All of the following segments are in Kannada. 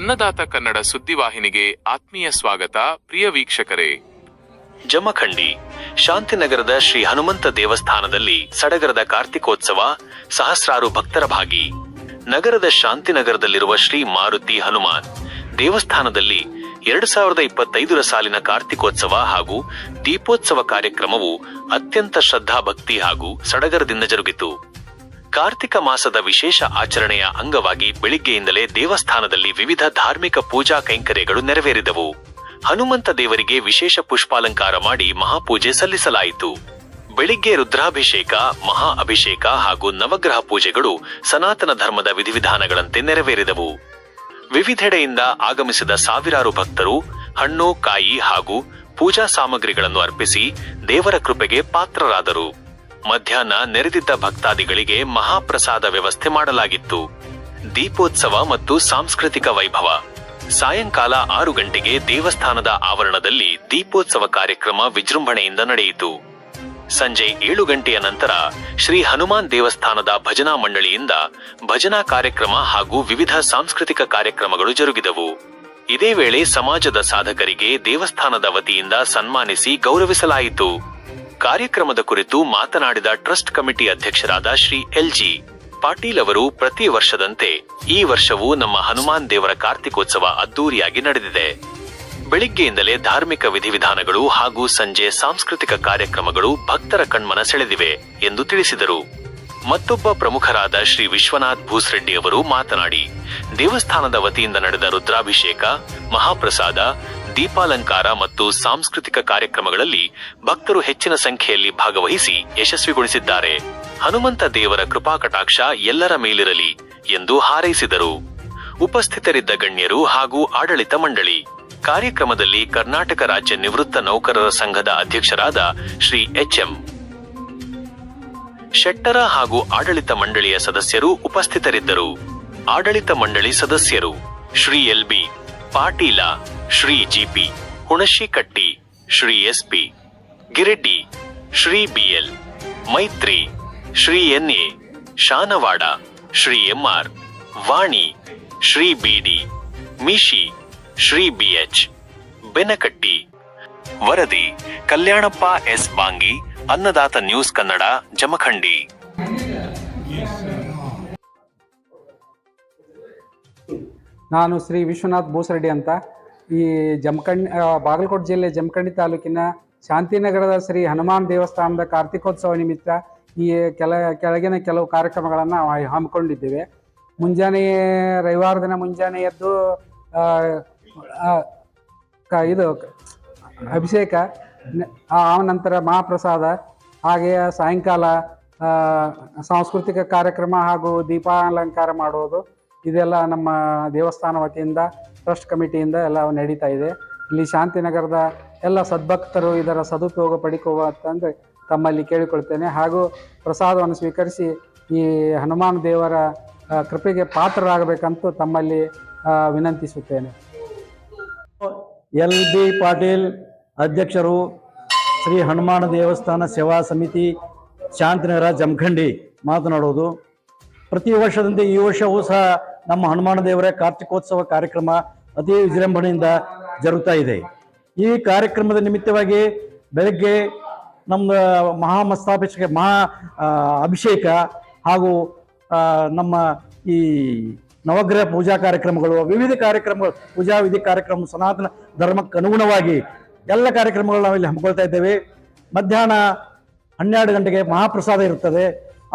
ಅನ್ನದಾತ ಕನ್ನಡ ಸುದ್ದಿವಾಹಿನಿಗೆ ಆತ್ಮೀಯ ಸ್ವಾಗತ, ಪ್ರಿಯ ವೀಕ್ಷಕರೇ. ಜಮಖಂಡಿ, ಶಾಂತಿನಗರದ ಶ್ರೀ ಹನುಮಂತ ದೇವಸ್ಥಾನದಲ್ಲಿ ಸಡಗರದ ಕಾರ್ತಿಕೋತ್ಸವ ಸಹಸ್ರಾರು ಭಕ್ತರ ಭಾಗಿ. ನಗರದ ಶಾಂತಿನಗರದಲ್ಲಿರುವ ಶ್ರೀ ಮಾರುತಿ ಹನುಮಾನ್, ದೇವಸ್ಥಾನದಲ್ಲಿ ಎರಡು ಸಾವಿರದ ಇಪ್ಪತ್ತೈದರ ಸಾಲಿನ ಕಾರ್ತಿಕೋತ್ಸವ ಹಾಗೂ ದೀಪೋತ್ಸವ ಕಾರ್ಯಕ್ರಮವು ಅತ್ಯಂತ ಶ್ರದ್ಧಾಭಕ್ತಿ ಹಾಗೂ ಸಡಗರದಿಂದ ಜರುಗಿತು. ಕಾರ್ತಿಕ ಮಾಸದ ವಿಶೇಷ ಆಚರಣೆಯ ಅಂಗವಾಗಿ ಬೆಳಿಗ್ಗೆಯಿಂದಲೇ ದೇವಸ್ಥಾನದಲ್ಲಿ ವಿವಿಧ ಧಾರ್ಮಿಕ ಪೂಜಾ ಕೈಂಕರ್ಯಗಳು ನೆರವೇರಿದವು. ಹನುಮಂತ ದೇವರಿಗೆ ವಿಶೇಷ ಪುಷ್ಪಾಲಂಕಾರ ಮಾಡಿ ಮಹಾಪೂಜೆ ಸಲ್ಲಿಸಲಾಯಿತು. ಬೆಳಿಗ್ಗೆ ರುದ್ರಾಭಿಷೇಕ, ಮಹಾ ಅಭಿಷೇಕ ಹಾಗೂ ನವಗ್ರಹ ಪೂಜೆಗಳು ಸನಾತನ ಧರ್ಮದ ವಿಧಿವಿಧಾನಗಳಂತೆ ನೆರವೇರಿದವು. ವಿವಿಧೆಡೆಯಿಂದ ಆಗಮಿಸಿದ ಸಾವಿರಾರು ಭಕ್ತರು ಹಣ್ಣು, ಕಾಯಿ ಹಾಗೂ ಪೂಜಾ ಸಾಮಗ್ರಿಗಳನ್ನು ಅರ್ಪಿಸಿ ದೇವರ ಕೃಪೆಗೆ ಪಾತ್ರರಾದರು. ಮಧ್ಯಾಹ್ನ ನೆರೆದಿದ್ದ ಭಕ್ತಾದಿಗಳಿಗೆ ಮಹಾಪ್ರಸಾದ ವ್ಯವಸ್ಥೆ ಮಾಡಲಾಗಿತ್ತು. ದೀಪೋತ್ಸವ ಮತ್ತು ಸಾಂಸ್ಕೃತಿಕ ವೈಭವ. ಸಾಯಂಕಾಲ ಆರು ಗಂಟೆಗೆ ದೇವಸ್ಥಾನದ ಆವರಣದಲ್ಲಿ ದೀಪೋತ್ಸವ ಕಾರ್ಯಕ್ರಮ ವಿಜೃಂಭಣೆಯಿಂದ ನಡೆಯಿತು. ಸಂಜೆ ಏಳು ಗಂಟೆಯ ನಂತರ ಶ್ರೀ ಹನುಮಾನ್ ದೇವಸ್ಥಾನದ ಭಜನಾ ಮಂಡಳಿಯಿಂದ ಭಜನಾ ಕಾರ್ಯಕ್ರಮ ಹಾಗೂ ವಿವಿಧ ಸಾಂಸ್ಕೃತಿಕ ಕಾರ್ಯಕ್ರಮಗಳು ಜರುಗಿದವು. ಇದೇ ವೇಳೆ ಸಮಾಜದ ಸಾಧಕರಿಗೆ ದೇವಸ್ಥಾನದ ವತಿಯಿಂದ ಸನ್ಮಾನಿಸಿ ಗೌರವಿಸಲಾಯಿತು. ಕಾರ್ಯಕ್ರಮದ ಕುರಿತು ಮಾತನಾಡಿದ ಟ್ರಸ್ಟ್ ಕಮಿಟಿ ಅಧ್ಯಕ್ಷರಾದ ಶ್ರೀ ಎಲ್ಜಿ ಪಾಟೀಲ್ ಅವರು ಪ್ರತಿ ವರ್ಷದಂತೆ ಈ ವರ್ಷವೂ ನಮ್ಮ ಹನುಮಾನ್ ದೇವರ ಕಾರ್ತಿಕೋತ್ಸವ ಅದ್ದೂರಿಯಾಗಿ ನಡೆದಿದೆ. ಬೆಳಿಗ್ಗೆಯಿಂದಲೇ ಧಾರ್ಮಿಕ ವಿಧಿವಿಧಾನಗಳು ಹಾಗೂ ಸಂಜೆ ಸಾಂಸ್ಕೃತಿಕ ಕಾರ್ಯಕ್ರಮಗಳು ಭಕ್ತರ ಕಣ್ಮನ ಸೆಳೆದಿವೆ ಎಂದು ತಿಳಿಸಿದರು. ಮತ್ತೊಬ್ಬ ಪ್ರಮುಖರಾದ ಶ್ರೀ ವಿಶ್ವನಾಥ್ ಭೂಸ್ರೆಡ್ಡಿ ಅವರು ಮಾತನಾಡಿ, ದೇವಸ್ಥಾನದ ವತಿಯಿಂದ ನಡೆದ ರುದ್ರಾಭಿಷೇಕ, ಮಹಾಪ್ರಸಾದ ದೀಪಾಲಂಕಾರ ಮತ್ತು ಸಾಂಸ್ಕೃತಿಕ ಕಾರ್ಯಕ್ರಮಗಳಲ್ಲಿ ಭಕ್ತರು ಹೆಚ್ಚಿನ ಸಂಖ್ಯೆಯಲ್ಲಿ ಭಾಗವಹಿಸಿ ಯಶಸ್ವಿಗೊಳಿಸಿದ್ದಾರೆ. ಹನುಮಂತ ದೇವರ ಕೃಪಾಕಟಾಕ್ಷ ಎಲ್ಲರ ಮೇಲಿರಲಿ ಎಂದು ಹಾರೈಸಿದರು. ಉಪಸ್ಥಿತರಿದ್ದ ಗಣ್ಯರು ಹಾಗೂ ಆಡಳಿತ ಮಂಡಳಿ. ಕಾರ್ಯಕ್ರಮದಲ್ಲಿ ಕರ್ನಾಟಕ ರಾಜ್ಯ ನಿವೃತ್ತ ನೌಕರರ ಸಂಘದ ಅಧ್ಯಕ್ಷರಾದ ಶ್ರೀ ಎಚ್ಎಂ. ಶೆಟ್ಟರ ಹಾಗೂ ಆಡಳಿತ ಮಂಡಳಿಯ ಸದಸ್ಯರು ಉಪಸ್ಥಿತರಿದ್ದರು. ಆಡಳಿತ ಮಂಡಳಿ ಸದಸ್ಯರು Shri LB Patil Shri GP Hunashikatti, Shri SP, Gireddi, Shri BL, Maitri, Shri NA, Shanawad, Shri MR, Vani, Shri BD, Mishi, Shri BH, Benakatti. ವರದಿ, ಕಲ್ಯಾಣಪ್ಪ ಎಸ್ ಬಾಂಗಿ, ಅನ್ನದಾತ ನ್ಯೂಸ್ ಕನ್ನಡ, ಜಮಖಂಡಿ. ನಾನು ಶ್ರೀ ವಿಶ್ವನಾಥ್ ಬೋಸರೆಡ್ಡಿ ಅಂತ. ಈ ಜಮಖಂಡಿ ಬಾಗಲಕೋಟೆ ಜಿಲ್ಲೆ ಜಮಖಂಡಿ ತಾಲೂಕಿನ ಶಾಂತಿನಗರದ ಶ್ರೀ ಹನುಮಾನ್ ದೇವಸ್ಥಾನದ ಕಾರ್ತಿಕೋತ್ಸವ ನಿಮಿತ್ತ ಈ ಕೆಲ, ಕೆಳಗಿನ ಕೆಲವು ಕಾರ್ಯಕ್ರಮಗಳನ್ನು ಹಮ್ಮಿಕೊಂಡಿದ್ದೇವೆ. ಮುಂಜಾನೆ, ರವಿವಾರ ದಿನ ಮುಂಜಾನೆ ಎದ್ದು ಇದು ಅಭಿಷೇಕ ಆ ನಂತರ ಮಹಾಪ್ರಸಾದ ಹಾಗೆಯೇ ಸಾಯಂಕಾಲ ಸಾಂಸ್ಕೃತಿಕ ಕಾರ್ಯಕ್ರಮ ಹಾಗೂ ದೀಪಾಲಂಕಾರ ಮಾಡುವುದು. ಇದೆಲ್ಲ ನಮ್ಮ ದೇವಸ್ಥಾನ ವತಿಯಿಂದ ಟ್ರಸ್ಟ್ ಕಮಿಟಿಯಿಂದ ಎಲ್ಲ ನಡೀತಾ ಇದೆ. ಇಲ್ಲಿ ಶಾಂತಿನಗರದ ಎಲ್ಲ ಸದ್ಭಕ್ತರು ಇದರ ಸದುಪಯೋಗ ಪಡಿಕೋಬೇಕಂದ್ರೆ ತಮ್ಮಲ್ಲಿ ಕೇಳಿಕೊಳ್ತೇನೆ. ಹಾಗೂ ಪ್ರಸಾದವನ್ನು ಸ್ವೀಕರಿಸಿ ಈ ಹನುಮಾನ್ ದೇವರ ಕೃಪೆಗೆ ಪಾತ್ರರಾಗಬೇಕಂತೂ ತಮ್ಮಲ್ಲಿ ವಿನಂತಿಸುತ್ತೇನೆ. ಎಲ್ ಬಿ ಪಾಟೀಲ್ ಅಧ್ಯಕ್ಷರು ಶ್ರೀ ಹನುಮಾನ ದೇವಸ್ಥಾನ ಸೇವಾ ಸಮಿತಿ ಶಾಂತಿನಗರ ಜಮಖಂಡಿ ಮಾತನಾಡೋದು ಪ್ರತಿ ವರ್ಷದಂತೆ ಈ ವರ್ಷವೂ ಸಹ ನಮ್ಮ ಹನುಮಾನ ದೇವರ ಕಾರ್ತಿಕೋತ್ಸವ ಕಾರ್ಯಕ್ರಮ ಅತಿ ವಿಜೃಂಭಣೆಯಿಂದ ಜರುಗ್ತಾ ಇದೆ. ಈ ಕಾರ್ಯಕ್ರಮದ ನಿಮಿತ್ತವಾಗಿ ಬೆಳಗ್ಗೆ ನಮ್ಮ ಮಹಾಮಸ್ತಾಭಿಷೇಕ ಮಹಾ ಅಭಿಷೇಕ ಹಾಗೂ ನಮ್ಮ ಈ ನವಗ್ರಹ ಪೂಜಾ ಕಾರ್ಯಕ್ರಮಗಳು, ವಿವಿಧ ಕಾರ್ಯಕ್ರಮಗಳು ಪೂಜಾ ವಿಧಿ ಕಾರ್ಯಕ್ರಮ, ಸನಾತನ ಧರ್ಮಕ್ಕೆ ಅನುಗುಣವಾಗಿ ಎಲ್ಲ ಕಾರ್ಯಕ್ರಮಗಳು ನಾವಿಲ್ಲಿ ಹಮ್ಮಿಕೊಳ್ತಾ ಇದ್ದೇವೆ. ಮಧ್ಯಾಹ್ನ ಹನ್ನೆರಡು ಗಂಟೆಗೆ ಮಹಾಪ್ರಸಾದ ಇರುತ್ತದೆ.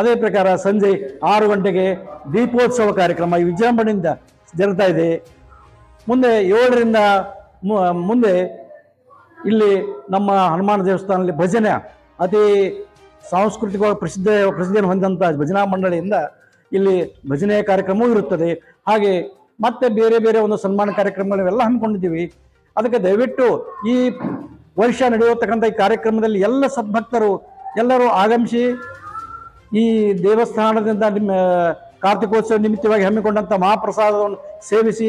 ಅದೇ ಪ್ರಕಾರ ಸಂಜೆ ಆರು ಗಂಟೆಗೆ ದೀಪೋತ್ಸವ ಕಾರ್ಯಕ್ರಮ ಈ ವಿಜೃಂಭಣೆಯಿಂದ ಜರುಗ್ತಾ ಇದೆ. ಮುಂದೆ ಏಳರಿಂದ ಮುಂದೆ ಇಲ್ಲಿ ನಮ್ಮ ಹನುಮಾನ ದೇವಸ್ಥಾನದಲ್ಲಿ ಭಜನೆ, ಅತಿ ಸಾಂಸ್ಕೃತಿಕವಾಗಿ ಪ್ರಸಿದ್ಧ, ಪ್ರಸಿದ್ಧಿಯನ್ನು ಹೊಂದಿದಂಥ ಭಜನಾ ಮಂಡಳಿಯಿಂದ ಇಲ್ಲಿ ಭಜನೆಯ ಕಾರ್ಯಕ್ರಮವೂ ಇರುತ್ತದೆ. ಹಾಗೆ ಮತ್ತೆ ಬೇರೆ ಬೇರೆ ಒಂದು ಸನ್ಮಾನ ಕಾರ್ಯಕ್ರಮಗಳೆಲ್ಲ ಹಮ್ಮಿಕೊಂಡಿದ್ದೀವಿ. ಅದಕ್ಕೆ ದಯವಿಟ್ಟು ಈ ವರ್ಷ ನಡೆಯತಕ್ಕಂಥ ಈ ಕಾರ್ಯಕ್ರಮದಲ್ಲಿ ಎಲ್ಲ ಸದ್ಭಕ್ತರು ಎಲ್ಲರೂ ಆಗಮಿಸಿ ಈ ದೇವಸ್ಥಾನದಿಂದ ನಿಮ್ಮ, ಕಾರ್ತಿಕೋತ್ಸವ ನಿಮಿತ್ತವಾಗಿ ಹಮ್ಮಿಕೊಂಡಂಥ ಮಹಾಪ್ರಸಾದವನ್ನು ಸೇವಿಸಿ